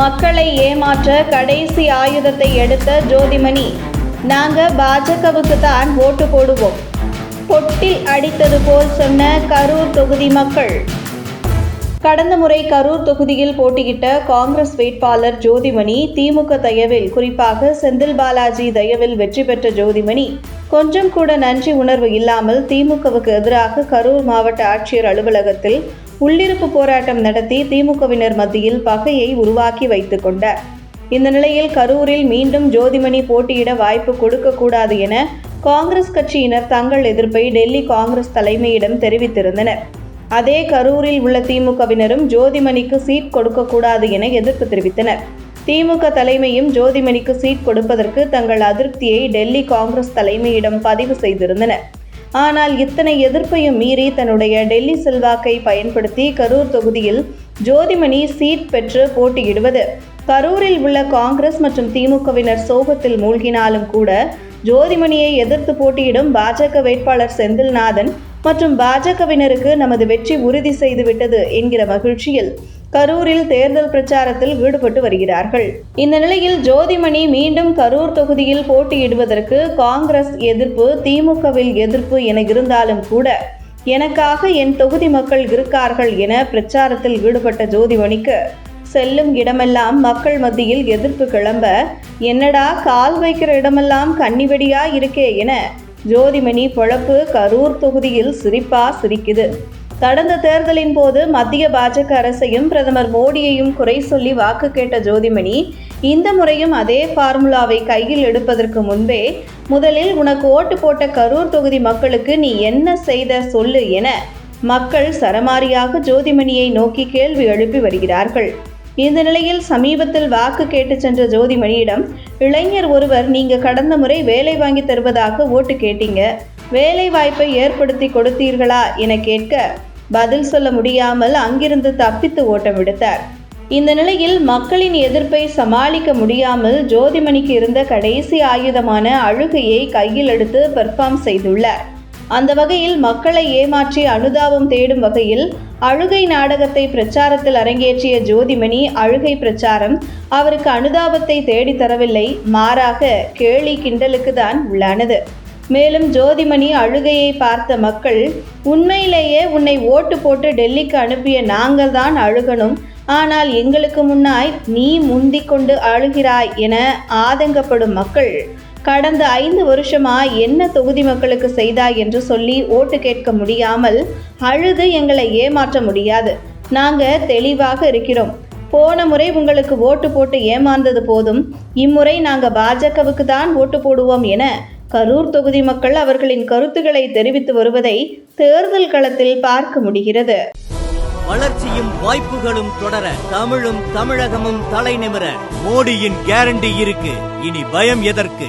மக்களை ஏமாற்ற கடைசி ஆயுதத்தை எடுத்த ஜோதிமணி நாங்க பாஜகவுக்கு தான் ஓட்டு போடுவோம். பொட்டில் அடித்தது போல் சொன்ன கரூர் தொகுதி மக்கள். கடந்த முறை கரூர் தொகுதியில் போட்டியிட்ட காங்கிரஸ் வேட்பாளர் ஜோதிமணி திமுக தயவில் குறிப்பாக செந்தில் பாலாஜி தயவில் வெற்றி பெற்ற ஜோதிமணி கொஞ்சம் கூட நன்றி உணர்வு இல்லாமல் திமுகவுக்கு எதிராக கரூர் மாவட்ட ஆட்சியர் அலுவலகத்தில் உள்ளிருப்பு போராட்டம் நடத்தி திமுகவினர் மத்தியில் பகையை உருவாக்கி வைத்துக் கொண்டார். இந்த நிலையில் கரூரில் மீண்டும் ஜோதிமணி போட்டியிட வாய்ப்பு கொடுக்கக்கூடாது என காங்கிரஸ் கட்சியினர் தங்கள் எதிர்ப்பை டெல்லி காங்கிரஸ் தலைமையிடம் தெரிவித்திருந்தனர். அதே கரூரில் உள்ள திமுகவினரும் ஜோதிமணிக்கு சீட் கொடுக்கக்கூடாது என எதிர்ப்பு தெரிவித்தனர். திமுக தலைமையும் ஜோதிமணிக்கு சீட் கொடுப்பதற்கு தங்கள் அதிருப்தியை டெல்லி காங்கிரஸ் தலைமையிடம் பதிவு செய்திருந்தனர் ஆனால் இத்தனை எதிர்ப்பையும் மீறி தன்னுடைய டெல்லி செல்வாக்கை பயன்படுத்தி கரூர் தொகுதியில் ஜோதிமணி சீட் பெற்று போட்டியிடுவது. கரூரில் உள்ள காங்கிரஸ் மற்றும் திமுகவினர் சோகத்தில் மூழ்கினாலும் கூட ஜோதிமணியை எதிர்த்து போட்டியிடும் பாஜக வேட்பாளர் செந்தில்நாதன் மற்றும் பாஜகவினருக்கு நமது வெற்றி உறுதி செய்துவிட்டது என்கிற மகிழ்ச்சியில் கரூரில் தேர்தல் பிரச்சாரத்தில் ஈடுபட்டு வருகிறார்கள். இந்த நிலையில் ஜோதிமணி மீண்டும் கரூர் தொகுதியில் போட்டியிடுவதற்கு காங்கிரஸ் எதிர்ப்பு திமுகவில் எதிர்ப்பு என இருந்தாலும் கூட எனக்காக என் தொகுதி மக்கள் இருக்கார்கள் என பிரச்சாரத்தில் ஈடுபட்ட ஜோதிமணிக்கு செல்லும் இடமெல்லாம் மக்கள் மத்தியில் எதிர்ப்பு கிளம்ப என்னடா கால் வைக்கிற இடமெல்லாம் கன்னிவெடியா இருக்கே என ஜோதிமணி பொழப்பு கரூர் தொகுதியில் சிரிப்பா சிரிக்குது. கடந்த தேர்தலின் போது மத்திய பாஜக அரசையும் பிரதமர் மோடியையும் குறை சொல்லி வாக்கு கேட்ட ஜோதிமணி இந்த முறையும் அதே ஃபார்முலாவை கையில் எடுப்பதற்கு முன்பே முதலில் உனக்கு ஓட்டு போட்ட கரூர் தொகுதி மக்களுக்கு நீ என்ன செய்த சொல்லு என மக்கள் சரமாரியாக ஜோதிமணியை நோக்கி கேள்வி எழுப்பி வருகிறார்கள். இந்த நிலையில் சமீபத்தில் வாக்கு கேட்டு சென்ற ஜோதிமணியிடம் இளைஞர் ஒருவர் நீங்க கடந்த முறை வேலை வாங்கி தருவதாக ஓட்டு கேட்டீங்க. வேலை வாய்ப்பை ஏற்படுத்தி கொடுத்தீர்களா? என கேட்க பதில் சொல்ல முடியாமல் அங்கிருந்து தப்பித்து ஓட்டம் விடுத்தார் இந்த நிலையில் மக்களின் எதிர்ப்பை சமாளிக்க முடியாமல் ஜோதிமணிக்கு இருந்த கடைசி ஆயுதமான அழுகையை கையில் எடுத்து பெர்ஃபார்ம் செய்துள்ளார். அந்த வகையில் மக்களை ஏமாற்றி அனுதாபம் தேடும் வகையில் அழுகை நாடகத்தை பிரச்சாரத்தில் அரங்கேற்றிய ஜோதிமணி அழுகை பிரச்சாரம் அவருக்கு அனுதாபத்தை தேடித்தரவில்லை மாறாக கேலி கிண்டலுக்கு தான் உள்ளானது. மேலும் ஜோதிமணி அழுகையை பார்த்த மக்கள் உண்மையிலேயே உன்னை ஓட்டு போட்டு டெல்லிக்கு அனுப்பிய நாங்கள் தான் அழுகணும். ஆனால் எங்களுக்கு முன்னாய் நீ முந்திக் கொண்டு அழுகிறாய் என ஆதங்கப்படும் மக்கள் கடந்த ஐந்து வருஷமா என்ன தொகுதி மக்களுக்கு செய்தாய் என்று சொல்லி ஓட்டு கேட்க முடியாமல் அழுது எங்களை ஏமாற்ற முடியாது. நாங்க தெளிவாக இருக்கிறோம். போன முறை உங்களுக்கு ஓட்டு போட்டு ஏமாந்தது போதும். இம்முறை நாங்க பாஜகவுக்கு தான் ஓட்டு போடுவோம் என கரூர் தொகுதி மக்கள் அவர்களின் கருத்துக்களை தெரிவித்து வருவதை தேர்தல் களத்தில் பார்க்க முடிகிறது. வளர்ச்சியும் வாய்ப்புகளும் தொடர தமிழும் தமிழகமும் தலை நிமிர மோடியின் கேரண்டி இருக்கு. இனி பயம் எதற்கு?